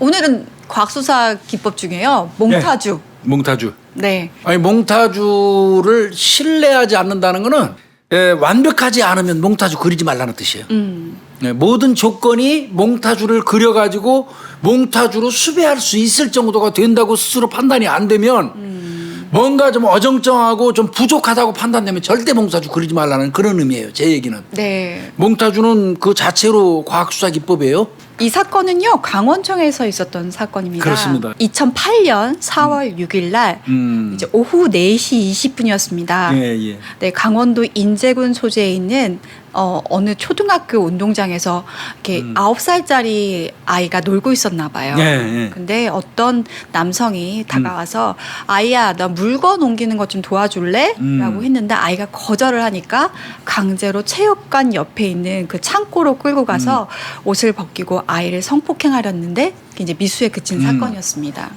오늘은 과학수사 기법 중에요. 몽타주. 몽타주. 네. 아니 몽타주를 신뢰하지 않는다는 거는 예, 완벽하지 않으면 몽타주 그리지 말라는 뜻이에요. 음. 예, 모든 조건이 몽타주를 그려가지고 몽타주로 수배할 수 있을 정도가 된다고 스스로 판단이 안 되면 음. 뭔가 좀 어정쩡하고 좀 부족하다고 판단되면 절대 몽타주 그리지 말라는 그런 의미예요. 제 얘기는. 네. 몽타주는 그 자체로 과학수사 기법이에요. 이 사건은요 강원청에서 있었던 사건입니다. 그렇습니다. 2008년 4월 6일 날 음. 이제 오후 4시 20분이었습니다. 예, 예. 네, 강원도 인제군 소재에 있는 어, 어느 초등학교 운동장에서 이렇게 음. 아홉 살짜리 아이가 놀고 있었나 봐요. 예, 예. 근데 어떤 남성이 다가와서 아이야 나 물건 옮기는 것 좀 도와줄래? 음. 라고 했는데 아이가 거절을 하니까 강제로 체육관 옆에 있는 그 창고로 끌고 가서 음. 옷을 벗기고 아이를 성폭행하렸는데 이제 미수에 그친 음. 사건이었습니다.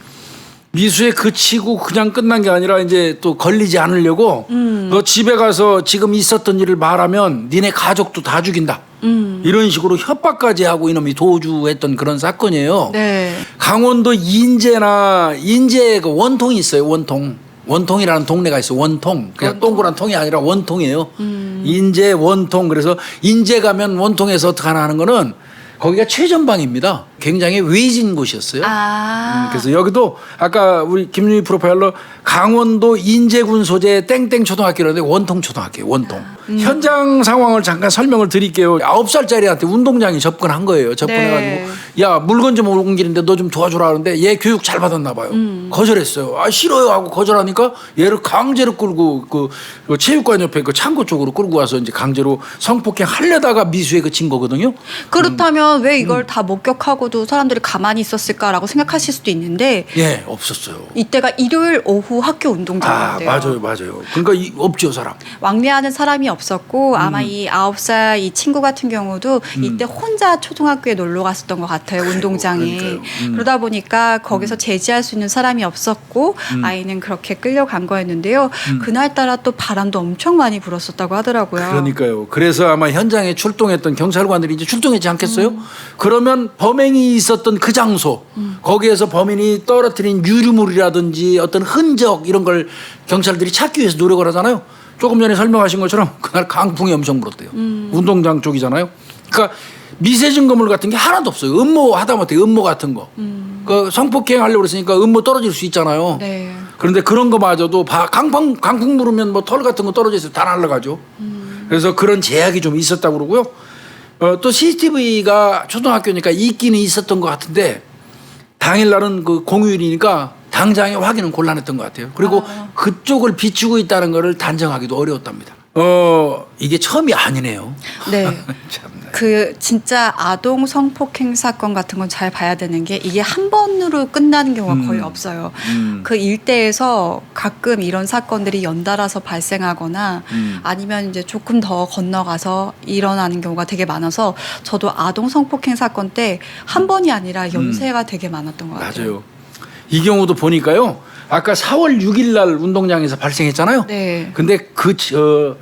미수에 그치고 그냥 끝난 게 아니라 이제 또 걸리지 않으려고 음. 너 집에 가서 지금 있었던 일을 말하면 니네 가족도 다 죽인다. 음. 이런 식으로 협박까지 하고 이놈이 도주했던 그런 사건이에요. 네. 강원도 인제나 인제 그 원통이 있어요. 원통. 원통이라는 동네가 있어요. 원통. 그냥? 동그란 통이 아니라 원통이에요. 음. 인제 원통. 그래서 인제 가면 원통에서 어떻게 하나 하는 거는 거기가 최전방입니다. 굉장히 외진 곳이었어요. 아. 음, 그래서 여기도 아까 우리 김윤희 프로파일러 강원도 인제군 소재 땡땡 초등학교라는데 원통 초등학교 원통 아, 음. 현장 상황을 잠깐 설명을 드릴게요. 아홉 살짜리한테 운동장이 접근한 거예요. 접근해가지고 네. 야 물건 좀 옮기는데 너 좀 도와주라 하는데 얘 교육 잘 받았나 봐요. 음. 거절했어요. 아 싫어요 하고 거절하니까 얘를 강제로 끌고 그, 그 체육관 옆에 그 창고 쪽으로 끌고 와서 이제 강제로 성폭행 하려다가 미수에 그친 거거든요. 그렇다면 왜 이걸 다 목격하고도 사람들이 가만히 있었을까라고 생각하실 수도 있는데 예 없었어요. 이때가 일요일 오후 학교 아 운동장이었대요. 맞아요 맞아요. 그러니까 이, 없죠 사람. 왕래하는 사람이 없었고 아마 음. 이 아홉 살 이 친구 같은 경우도 이때 혼자 초등학교에 놀러 갔었던 것 같아요 운동장에 그러니까요. 음. 그러다 보니까 거기서 제지할 수 있는 사람이 없었고 음. 아이는 그렇게 끌려간 거였는데요 그날따라 또 바람도 엄청 많이 불었었다고 하더라고요. 그러니까요. 그래서 아마 현장에 출동했던 경찰관들이 이제 출동했지 않겠어요? 음. 그러면 범행이 있었던 그 장소, 거기에서 범인이 떨어뜨린 유류물이라든지 어떤 흔적 이런 걸 경찰들이 찾기 위해서 노력을 하잖아요. 조금 전에 설명하신 것처럼 그날 강풍이 엄청 불었대요. 음. 운동장 쪽이잖아요. 그러니까 미세 증거물 같은 게 하나도 없어요. 음모 하다못해 음모 같은 거. 그 성폭행 하려고 그랬으니까 음모 떨어질 수 있잖아요. 음. 네. 그런데 그런 거마저도 바- 강풍 강풍 부르면 뭐 털 같은 거 떨어져 있어 다 날라가죠. 그래서 그런 제약이 좀 있었다고 그러고요. 어, 또 CCTV가 초등학교니까 있기는 있었던 것 같은데 당일날은 그 공휴일이니까 당장에 확인은 곤란했던 것 같아요. 그리고 그쪽을 비추고 있다는 거를 단정하기도 어려웠답니다. 어 이게 처음이 아니네요. 네. 참나. 그 진짜 아동 성폭행 사건 같은 건 잘 봐야 되는 게 이게 한 번으로 끝나는 경우가 음. 거의 없어요. 음. 그 일대에서 가끔 이런 사건들이 연달아서 발생하거나 음. 아니면 이제 조금 더 건너가서 일어나는 경우가 되게 많아서 저도 아동 성폭행 사건 때 한 번이 아니라 연세가 되게 많았던 것 같아요. 음. 맞아요. 이 경우도 보니까요. 아까 4월 6일 날 운동장에서 발생했잖아요. 네. 근데 그 저,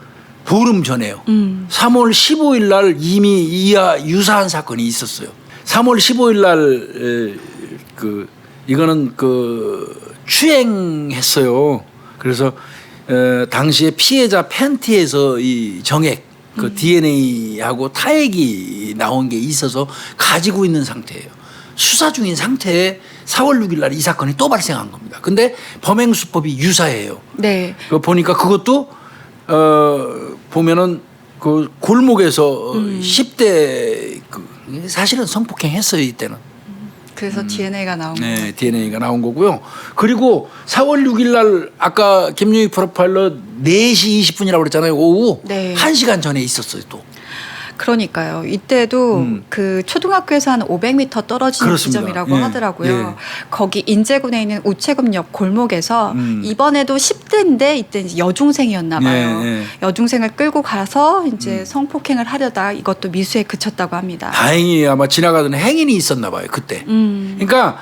보름 전에요. 음. 3월 15일 날 이미 이하 유사한 사건이 있었어요. 3월 15일 날그 이거는 그 추행했어요. 그래서 에, 당시에 피해자 팬티에서 이 정액 그 DNA하고 타액이 나온 게 있어서 가지고 있는 상태예요. 수사 중인 상태에 4월 6일 날 이 사건이 또 발생한 겁니다. 근데 범행 수법이 유사해요. 네. 그 보니까 그것도 어 보면은 그 골목에서 음. 10대 그 사실은 성폭행 했어요 이때는. 그래서 DNA가 나온 거. 음. 네, DNA가 나온 거고요. 그리고 4월 6일 날 아까 김유희 프로파일러 4시 20분이라고 그랬잖아요. 오후 네. 1시간 전에 있었어요, 또. 그러니까요. 이때도 음. 그 초등학교에서 한 500m 떨어진 그렇습니다. 지점이라고 예, 하더라고요. 예. 거기 인제군에 있는 우체국역 골목에서 음. 이번에도 10대인데 이때 여중생이었나 봐요. 예, 예. 여중생을 끌고 가서 이제 음. 성폭행을 하려다 이것도 미수에 그쳤다고 합니다. 다행히 아마 지나가던 행인이 있었나 봐요, 그때. 음. 그러니까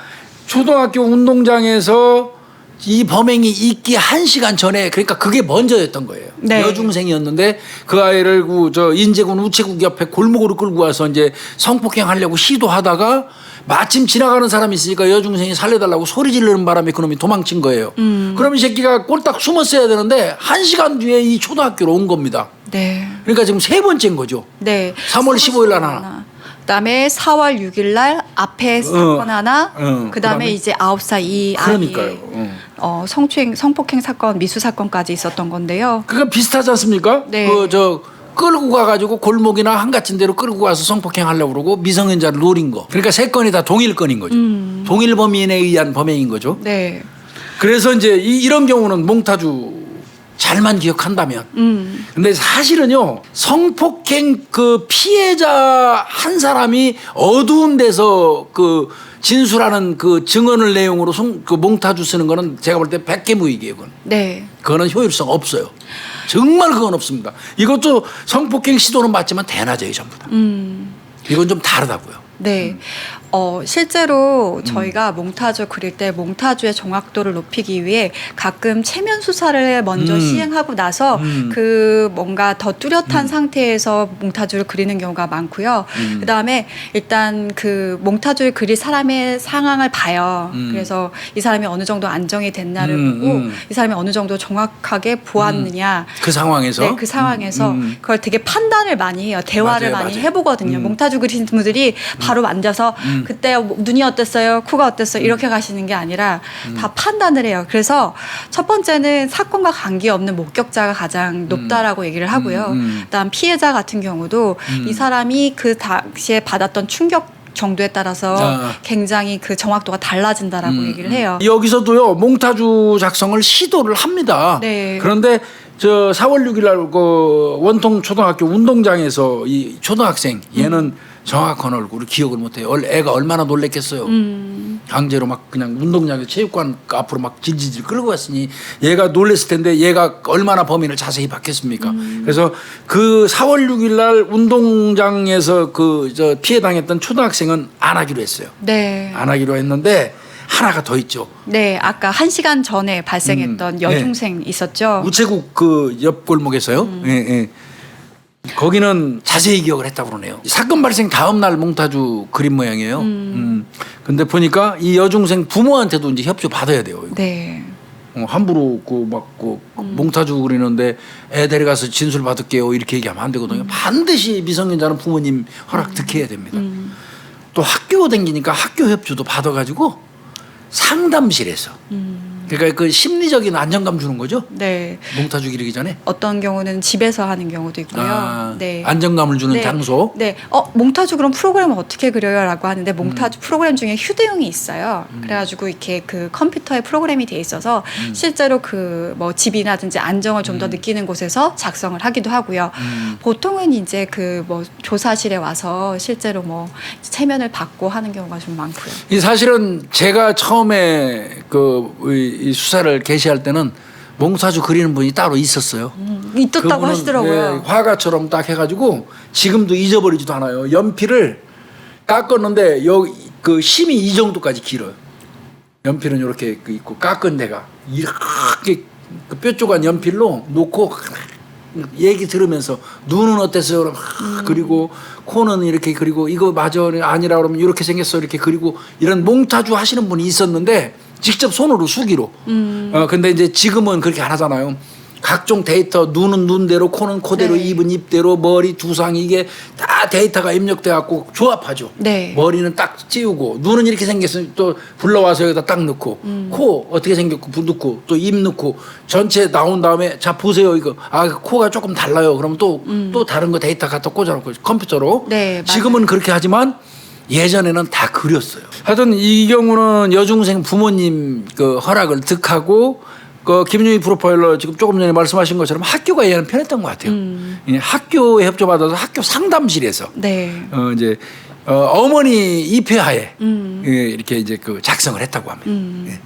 초등학교 운동장에서 이 범행이 있기 한 시간 전에 그러니까 그게 먼저였던 거예요. 네. 여중생이었는데 그 아이를 그저 인제군 우체국 옆에 골목으로 끌고 와서 이제 성폭행 하려고 시도하다가 마침 지나가는 사람이 있으니까 여중생이 살려달라고 소리 지르는 바람에 그놈이 도망친 거예요. 음. 그럼 이 새끼가 꼴딱 숨었어야 되는데 한 시간 뒤에 이 초등학교로 온 겁니다. 네. 그러니까 지금 세 번째인 거죠. 네. 3월 15일 날 하나. 그다음에 4월 6일 날 앞에 사건 하나, 어, 그다음에 그다음에 이제 9살 이 그러니까요. 아이 어. 어, 성추행 성폭행 사건, 미수 사건까지 있었던 건데요. 그거 비슷하지 않습니까? 네. 그 저 끌고 가가지고 골목이나 한같은 데로 끌고 가서 성폭행 하려고 그러고 미성년자 를 노린 거. 그러니까 세 건이 다 동일 건인 거죠. 음. 동일 범인에 의한 범행인 거죠. 네. 그래서 이제 이, 이런 경우는 몽타주 잘만 기억한다면. 음. 근데 사실은요 성폭행 그 피해자 한 사람이 어두운 데서 그 진술하는 그 증언을 내용으로 송, 그 몽타주 쓰는 거는 제가 볼 때 백개 무익이에요. 그건. 네. 그거는 효율성 없어요. 정말 그건 없습니다. 이것도 성폭행 시도는 맞지만 대낮에요 전부 다. 음. 이건 좀 다르다고요. 네. 음. 어, 실제로 저희가 몽타주 그릴 때 몽타주의 정확도를 높이기 위해 가끔 체면 수사를 먼저 음. 시행하고 나서 음. 그 뭔가 더 뚜렷한 상태에서 몽타주를 그리는 경우가 많고요. 음. 그다음에 일단 그 몽타주를 그릴 사람의 상황을 봐요. 음. 그래서 이 사람이 어느 정도 안정이 됐나를 음, 보고 음. 이 사람이 어느 정도 정확하게 보았느냐 그 상황에서 네, 그 상황에서 음, 음. 그걸 되게 판단을 많이 해요. 대화를 맞아요, 많이 맞아요. 해보거든요. 음. 몽타주 그리는 분들이 바로 앉아서 음. 그때 뭐 눈이 어땠어요, 코가 어땠어요 이렇게 가시는 게 아니라 음. 다 판단을 해요. 그래서 첫 번째는 사건과 관계 없는 목격자가 가장 높다라고 얘기를 하고요. 음, 음. 그다음 피해자 같은 경우도 음. 이 사람이 그 당시에 받았던 충격 정도에 따라서 아. 굉장히 그 정확도가 달라진다라고 음, 얘기를 해요. 여기서도요 몽타주 작성을 시도를 합니다. 네. 그런데 저 4월 6일 날그 원통 초등학교 운동장에서 이 초등학생 얘는 정확한 얼굴을 기억을 못해요. 얼- 애가 얼마나 놀랬겠어요. 음, 강제로 막 그냥 운동장에 체육관 앞으로 막 질질질 끌고 갔으니 얘가 놀랬을 텐데 얘가 얼마나 범인을 자세히 봤겠습니까? 그래서 그 4월 6일 날 운동장에서 그 저 피해 당했던 초등학생은 안 하기로 했어요. 네. 안 하기로 했는데 하나가 더 있죠. 네, 아까 한 시간 전에 발생했던 음, 여중생 있었죠. 우체국 그 옆 골목에서요. 예, 예. 거기는 자세히 기억을 했다고 그러네요. 사건 발생 다음 날 몽타주 그림 모양이에요. 음. 근데 보니까 이 여중생 부모한테도 이제 협조 받아야 돼요. 이거. 네. 어, 함부로 그막그 몽타주 그리는데 애 데려가서 진술 받을게요 이렇게 얘기하면 안 되거든요. 반드시 미성년자는 부모님 허락 득해야 됩니다. 음. 또 학교 다니니까 학교 협조도 받아가지고 상담실에서 음. 그러니까 그 심리적인 안정감 주는 거죠. 네. 몽타주 기르기 전에 어떤 경우는 집에서 하는 경우도 있고요. 아, 네. 안정감을 주는 네. 장소. 네. 어, 몽타주 그럼 프로그램을 어떻게 그려요 라고 하는데 음. 몽타주 프로그램 중에 휴대용이 있어요. 그래가지고 이렇게 그 컴퓨터에 프로그램이 돼 있어서 음. 실제로 그 뭐 집이라든지 안정을 좀더 느끼는 곳에서 작성을 하기도 하고요. 음. 보통은 이제 그 뭐 조사실에 와서 실제로 뭐 체면을 받고 하는 경우가 좀 많고요. 이 사실은 제가 처음에 그이 수사를 개시할 때는 몽타주 그리는 분이 따로 있었어요. 음, 있었다고 그분은, 하시더라고요. 예, 화가처럼 딱 해가지고 지금도 잊어버리지도 않아요. 연필을 깎았는데 여기 그 심이 이 정도까지 길어요. 연필은 이렇게 그 있고 깎은 데가 이렇게 그 뾰족한 연필로 놓고 얘기 들으면서 눈은 어땠어요? 그럼 막 그리고 코는 이렇게 그리고 이거 맞아 아니라 그러면 이렇게 생겼어 이렇게 그리고 이런 몽타주 하시는 분이 있었는데 직접 손으로 수기로. 음. 어 근데 이제 지금은 그렇게 안 하잖아요. 각종 데이터 눈은 눈대로 코는 코대로 네. 입은 입대로 머리 두상 이게 다 데이터가 입력돼 갖고 조합하죠. 네. 머리는 딱 찌우고 눈은 이렇게 생겼으면 또 불러와서 여기다 딱 넣고 음. 코 어떻게 생겼고 불 넣고 또 입 넣고 전체 나온 다음에 자 보세요 이거 아 코가 조금 달라요. 그러면 또또 다른 거 데이터 갖다 꽂아놓고 컴퓨터로 음. 네. 지금은 그렇게 하지만 예전에는 다 그렸어요. 하여튼 이 경우는 여중생 부모님 그 허락을 득하고 그 김윤희 프로파일러 지금 조금 전에 말씀하신 것처럼 학교가 얘는 편했던 것 같아요. 음. 예, 학교에 협조받아서 학교 상담실에서 네. 어 이제 어, 어머니 입회하에 음. 예, 이렇게 이제 그 작성을 했다고 합니다. 음. 예.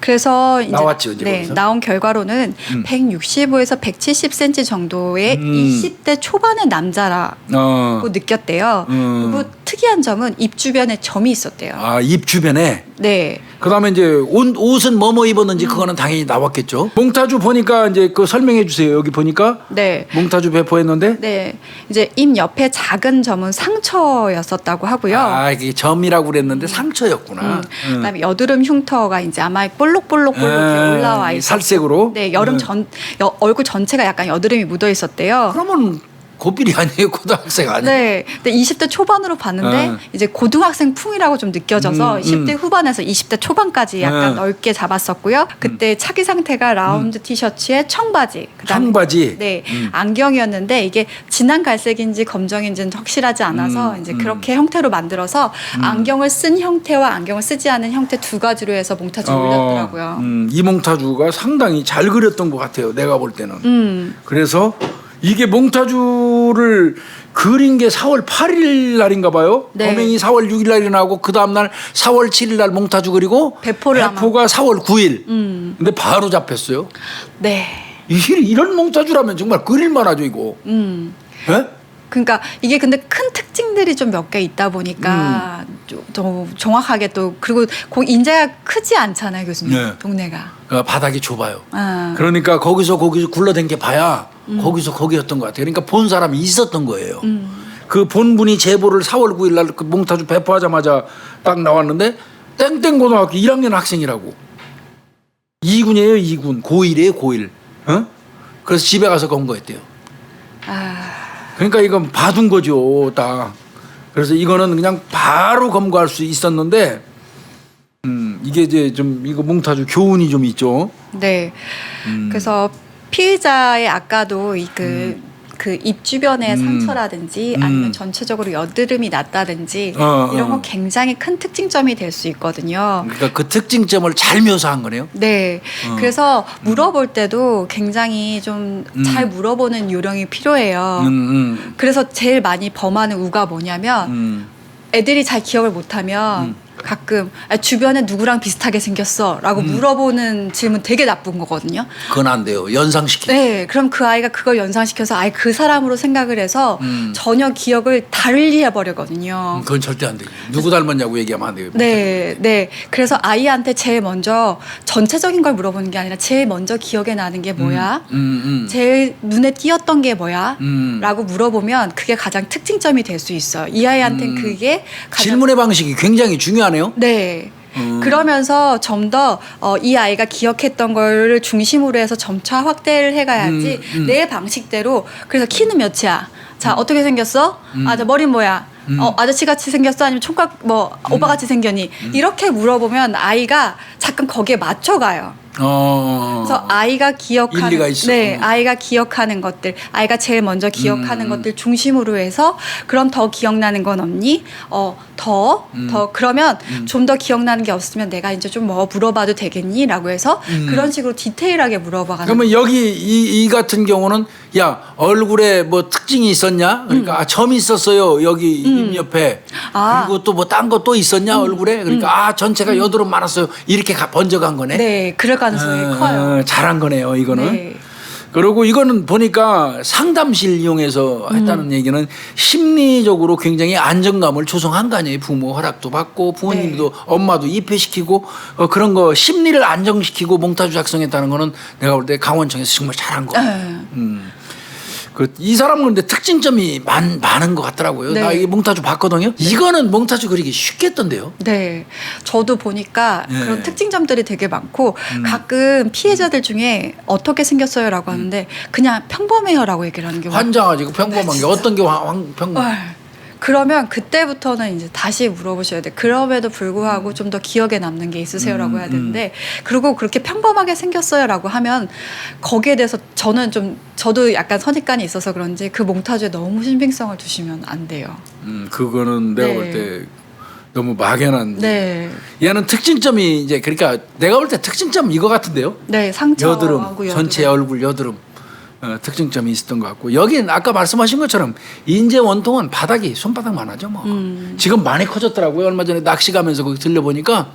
그래서 이제 나왔죠, 이제 네, 거기서? 나온 결과로는 음. 165에서 170cm 정도의 음. 20대 초반의 남자라고 어, 느꼈대요. 음. 그리고 특이한 점은 입 주변에 점이 있었대요. 아, 입 주변에. 네. 그다음에 이제 옷, 옷은 뭐뭐 입었는지 그거는 당연히 나왔겠죠. 몽타주 보니까 이제 그 설명해 주세요. 여기 보니까 네. 몽타주 배포했는데 네. 이제 입 옆에 작은 점은 상처였었다고 하고요. 아, 이게 점이라고 그랬는데 상처였구나. 음, 음. 그다음에 여드름 흉터가 이제 아마 볼록볼록볼록 이렇게 아, 올라와 있어. 살색으로? 네, 여름 음. 전 여- 얼굴 전체가 약간 여드름이 묻어 있었대요. 그러면 고필이 아니에요, 고등학생 아니에요? 네, 근데 20대 초반으로 봤는데 어. 이제 고등학생 풍이라고 좀 느껴져서 음, 10대 음. 후반에서 20대 초반까지 약간 음. 넓게 잡았었고요. 그때 차기 상태가 라운드 티셔츠에 청바지, 그다음에 청바지. 네, 음. 안경이었는데 이게 진한 갈색인지 검정인지는 확실하지 않아서 음, 이제 음. 그렇게 형태로 만들어서 안경을 쓴 형태와 안경을 쓰지 않은 형태 두 가지로 해서 몽타주 를 올렸더라고요. 음, 이 몽타주가 상당히 잘 그렸던 것 같아요. 내가 볼 때는. 음. 그래서 이게 몽타주를 그린 게 4월 8일 날인가 봐요. 네. 범행이 4월 6일 날이 나고 그 다음 날 4월 7일 날 몽타주 그리고 배포를 배포가 4월 9일. 음. 근데 바로 잡혔어요. 네. 이- 이런 몽타주라면 정말 그릴만 하죠 이거. 음. 예? 그러니까 이게 근데 큰 특징들이 좀 몇 개 있다 보니까 음. 좀, 더 정확하게 또 그리고 그 인재가 크지 않잖아요 교수님 네. 동네가. 어, 바닥이 좁아요. 아. 그러니까 거기서 거기서 굴러댕겨 봐야 거기서 거기였던 것 같아요. 그러니까 본 사람이 있었던 거예요. 음. 그 본분이 제보를 4월 9일 날 그 몽타주 배포하자마자 딱 나왔는데 땡땡 고등학교 1학년 학생이라고. 2군이에요, 2군. 고1이에요, 고1. 어? 그래서 집에 가서 검거했대요. 아. 그러니까 이건 봐둔 거죠, 딱. 그래서 이거는 그냥 바로 검거할 수 있었는데 음, 이게 이제 좀 이거 몽타주 교훈이 좀 있죠. 네. 음. 그래서 피의자의 아까도 이그그입 주변의 음. 상처라든지 음. 아니면 전체적으로 여드름이 났다든지 어, 이런 어. 건 굉장히 큰 특징점이 될 수 있거든요. 그러니까 그 특징점을 잘 묘사한 거네요. 네. 어. 그래서 물어볼 때도 굉장히 좀 음. 잘 물어보는 요령이 필요해요. 음, 음, 그래서 제일 많이 범하는 우가 뭐냐면 음. 애들이 잘 기억을 못하면 음. 가끔 아, 주변에 누구랑 비슷하게 생겼어라고 음. 물어보는 질문 되게 나쁜 거거든요. 그건 안 돼요. 연상시키. 네, 그럼 그 아이가 그걸 연상시켜서 아예 그 사람으로 생각을 해서 음. 전혀 기억을 달리 해버리거든요. 음, 그건 절대 안 돼요. 누구 닮았냐고 얘기하면 안 돼요. 네, 네. 그래서 아이한테 제일 먼저 전체적인 걸 물어보는 게 아니라 제일 먼저 기억에 나는 게 뭐야? 음, 음. 제일 눈에 띄었던 게 뭐야? 음. 라고 물어보면 그게 가장 특징점이 될 수 있어요. 이 아이한테는 음. 그게 가장 질문의 방식이 굉장히 중요 하네요. 네. 음. 그러면서 좀더 어, 이 아이가 기억했던 거를 중심으로 해서 점차 확대를 해가야지 음, 음. 내 방식대로 그래서 키는 몇이야? 자 어떻게 생겼어? 음. 아, 저 머리는 뭐야? 음. 어, 아저씨 같이 생겼어? 아니면 총각 뭐 오빠 같이 생겼니? 이렇게 물어보면 아이가 잠깐 거기에 맞춰가요. 어. 그래서 아이가 기억하는 일리가 있어. 네, 어. 아이가 기억하는 것들, 아이가 제일 먼저 기억하는 음. 것들 중심으로 해서 그럼 더 기억나는 건 없니? 어, 더, 음. 더 그러면 좀 더 기억나는 게 없으면 내가 이제 좀 뭐 물어봐도 되겠니?라고 해서 음. 그런 식으로 디테일하게 물어봐가는. 그러면 여기 이, 이 같은 경우는 야 얼굴에 뭐 특징이 있었냐? 그러니까 아, 점이 있었어요 여기 입 옆에 음. 아. 음. 그리고 또 뭐 딴 거 또 있었냐 얼굴에? 그러니까 아 전체가 여드름 많았어요 이렇게 가, 번져간 거네. 네, 그럴 가능성이 어, 커요. 어, 잘한 거네요 이거는. 네. 그리고 이거는 보니까 상담실 이용해서 음. 했다는 얘기는 심리적으로 굉장히 안정감을 조성한 거 아니에요. 부모 허락도 받고 부모님도 네. 엄마도 입회시키고 어, 그런 거 심리를 안정시키고 몽타주 작성했다는 거는 내가 볼 때 강원청에서 정말 잘한 거. 네. 음. 그 이 사람은 근데 특징점이 많, 많은 것 같더라고요. 네. 나 이게 몽타주 봤거든요. 이거는 몽타주 그리기 쉽겠던데요. 네, 저도 보니까 네. 음. 그런 특징점들이 되게 많고 가끔 피해자들 중에 어떻게 생겼어요라고 하는데 그냥 평범해요라고 얘기를 하는 경우가 환장하지고 평범한 게 어떤 게 황, 평범? 헐. 그러면 그때부터는 이제 다시 물어보셔야 돼. 그럼에도 불구하고 좀 더 기억에 남는 게 있으세요라고 음, 해야 되는데 그리고 그렇게 평범하게 생겼어요라고 하면 거기에 대해서 저는 좀 저도 약간 선입관이 있어서 그런지 그 몽타주에 너무 신빙성을 두시면 안 돼요. 음, 그거는 내가 네. 볼때 너무 막연한. 네, 얘는 특징점이 이제 그러니까 내가 볼 때 특징점 이거 같은데요. 네 상처하고 여드름, 여드름. 전체 얼굴 여드름 어, 특징점이 있었던 것 같고 여긴 아까 말씀하신 것처럼 인제 원통은 바닥이 손바닥만 하죠 뭐. 음. 지금 많이 커졌더라고요. 얼마 전에 낚시 가면서 거기 들려보니까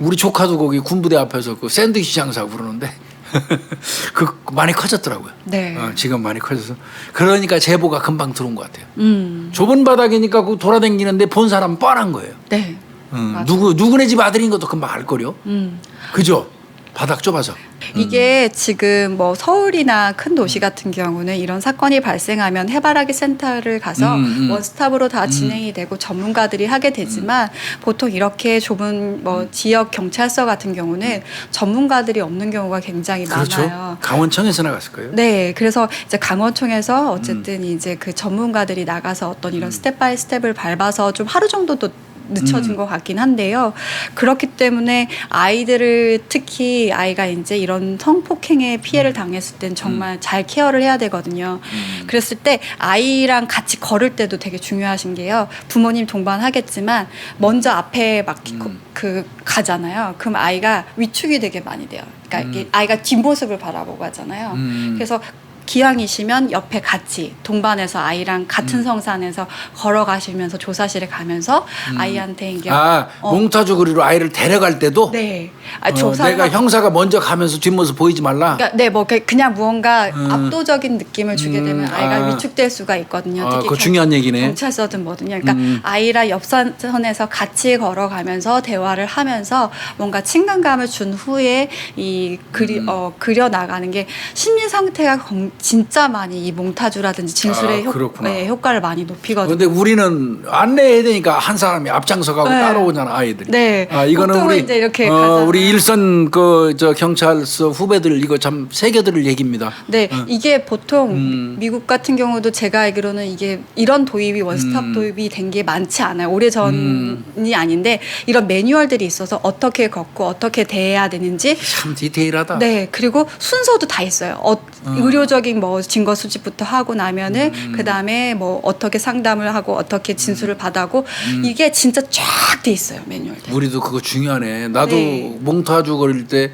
우리 조카도 거기 군부대 앞에서 그 샌드위치 장사하고 그러는데 그 많이 커졌더라고요. 네. 어, 지금 많이 커져서 그러니까 제보가 금방 들어온 것 같아요. 음. 좁은 바닥이니까 그 돌아다니는데 본 사람 뻔한 거예요. 네. 어, 맞아요. 누구 누구네 집 아들인 것도 금방 알 거요. 음. 그죠? 바닥 좁아서. 이게 지금 뭐 서울이나 큰 도시 같은 경우는 이런 사건이 발생하면 해바라기 센터를 가서 음, 음. 원스톱으로 다 진행이 되고 전문가들이 하게 되지만 보통 이렇게 좁은 뭐 지역 경찰서 같은 경우는 전문가들이 없는 경우가 굉장히 그렇죠. 많아요. 강원청에서 나갔을 거예요. 네, 그래서 이제 강원청에서 어쨌든 음. 이제 그 전문가들이 나가서 어떤 이런 스텝 바이 스텝을 밟아서 좀 하루 정도도 늦춰진 음. 것 같긴 한데요. 그렇기 때문에 아이들을 특히 아이가 이제 이런 성폭행의 피해를 당했을 땐 정말 잘 케어를 해야 되거든요. 음. 그랬을 때 아이랑 같이 걸을 때도 되게 중요하신 게요. 부모님 동반하겠지만 먼저 앞에 막 음. 그 가잖아요. 그럼 아이가 위축이 되게 많이 돼요. 그러니까 음. 아이가 뒷모습을 바라보고 하잖아요. 음. 그래서 기왕이시면 옆에 같이 동반해서 아이랑 같은 음. 성산에서 걸어가시면서 조사실에 가면서 아이한테 이게 아 어. 몽타주 그리로 아이를 데려갈 때도 네, 아, 어, 조사를 내가 형사가 먼저 가면서 뒷모습 보이지 말라. 그러니까 네, 뭐 그- 그냥 무언가 음. 압도적인 느낌을 주게 음, 되면 아이가 아. 위축될 수가 있거든요. 아, 특히 그거 경- 중요한 얘기네. 경찰서든 뭐든요. 그러니까 음. 아이랑 옆선에서 같이 걸어가면서 대화를 하면서 뭔가 친근감을 준 후에 이 그리 음. 어 그려 나가는 게 심리 상태가 건- 진짜 많이 이 몽타주라든지 진술의 아, 효, 그렇구나. 네, 효과를 많이 높이거든요. 근데 우리는 안내해야 되니까 한 사람이 앞장서 가고 네. 따라오잖아 아이들이. 네. 아 이거는 보통은 우리 이제 이렇게 어, 가잖아요. 우리 일선 그 저 경찰서 후배들 이거 참 새겨들을 얘기입니다. 네, 어. 이게 보통 음. 미국 같은 경우도 제가 알기로는 이게 이런 도입이 원스톱 음. 도입이 된 게 많지 않아요. 오래 전이 아닌데 이런 매뉴얼들이 있어서 어떻게 걷고 어떻게 대해야 되는지 참 디테일하다. 네, 그리고 순서도 다 있어요. 어, 의료적 인 뭐 증거 수집부터 하고 나면은 음. 그 다음에 뭐 어떻게 상담을 하고 어떻게 진술을 받아고 음. 이게 진짜 쫙 돼 있어요 매뉴얼들. 우리도 그거 중요하네. 나도 네. 몽타주 거릴 때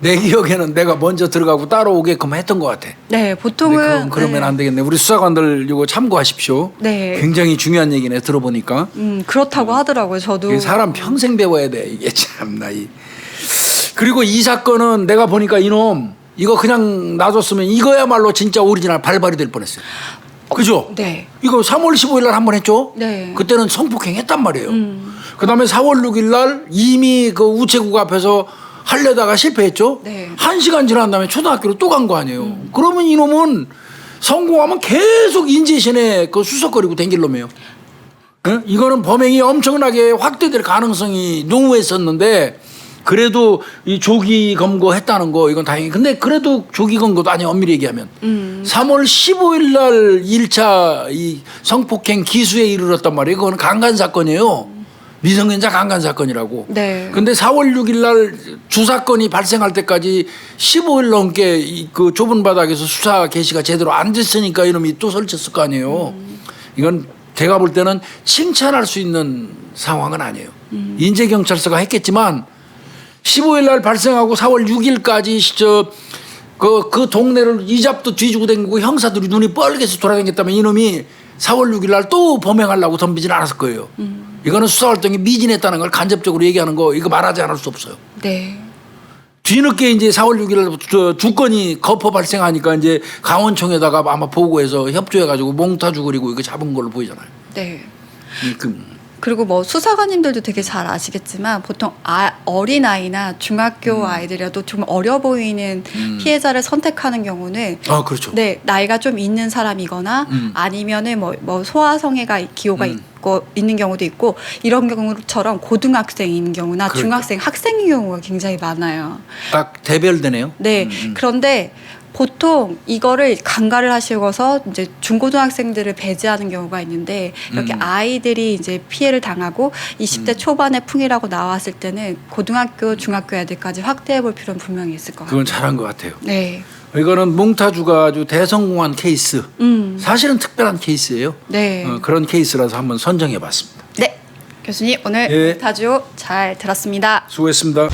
내 기억에는 내가 먼저 들어가고 따라오게끔 했던 것 같아. 네, 보통은 그, 그러면 네. 안 되겠네. 우리 수사관들 이거 참고하십시오. 네. 굉장히 중요한 얘기네 들어보니까. 음 그렇다고 하더라고요. 저도 사람 평생 배워야 돼. 이게 참나 이. 그리고 이 사건은 내가 보니까 이놈 이거 그냥 놔뒀으면 이거야말로 진짜 오리지널 발발이 될 뻔했어요. 그죠? 네. 이거 3월 15일 날 한 번 했죠? 네. 그때는 성폭행 했단 말이에요. 음. 그 다음에 4월 6일 날 이미 그 우체국 앞에서 하려다가 실패했죠? 네. 한 시간 지난 다음에 초등학교로 또 간 거 아니에요. 그러면 이놈은 성공하면 계속 인제신에 그 수석거리고 댕길 놈이에요. 응? 이거는 범행이 엄청나게 확대될 가능성이 농후했었는데 그래도 이 조기 검거했다는 거 이건 다행히 근데 그래도 조기 검거도 아니야 엄밀히 얘기하면 음. 3월 15일 날 1차 이 성폭행 기수에 이르렀단 말이에요. 그거는 강간 사건이에요. 미성년자 강간 사건이라고. 네. 근데 4월 6일 날 주사건이 발생할 때까지 15일 넘게 이 그 좁은 바닥에서 수사 개시가 제대로 안 됐으니까 이놈이 또 설쳤을 거 아니에요. 이건 제가 볼 때는 칭찬할 수 있는 상황은 아니에요. 인재 경찰서가 했겠지만 15일 날 발생하고 4월 6일까지 저 그 그 동네를 이잡도 뒤지고 다니고 형사들이 눈이 뻘개서 돌아다녔다면 이놈이 4월 6일 날 또 범행하려고 덤비진 않았을 거예요. 이거는 수사 활동이 미진했다는 걸 간접적으로 얘기하는 거 이거 말하지 않을 수 없어요. 네. 뒤늦게 이제 4월 6일 날두 건이 거포 발생하니까 이제 강원청에다가 아마 보고해서 협조해가지고 몽타주 그리고 이거 잡은 걸로 보이잖아요. 네. 이 그, 그리고 뭐 수사관님들도 되게 잘 아시겠지만 보통 아, 어린 아이나 중학교 아이들이라도 좀 어려 보이는 음. 피해자를 선택하는 경우는 아 그렇죠. 네 나이가 좀 있는 사람이거나 음. 아니면은 뭐, 뭐 소아성애가 기호가 음. 있고 있는 경우도 있고 이런 경우처럼 고등학생인 경우나 그러니까. 중학생 학생인 경우가 굉장히 많아요. 딱 대별되네요. 네. 음, 음. 그런데 보통 이거를 간과를 하시고서 이제 중고등학생들을 배제하는 경우가 있는데 이렇게 음. 아이들이 이제 피해를 당하고 20대 초반의 풍이라고 나왔을 때는 고등학교, 중학교 애들까지 확대해 볼 필요는 분명히 있을 것 같아요. 그건 잘한 것 같아요. 네. 이거는 몽타주가 아주 대성공한 케이스. 음. 사실은 특별한 케이스예요. 네. 어, 그런 케이스라서 한번 선정해 봤습니다. 네. 교수님 오늘 예. 타주 잘 들었습니다. 수고했습니다.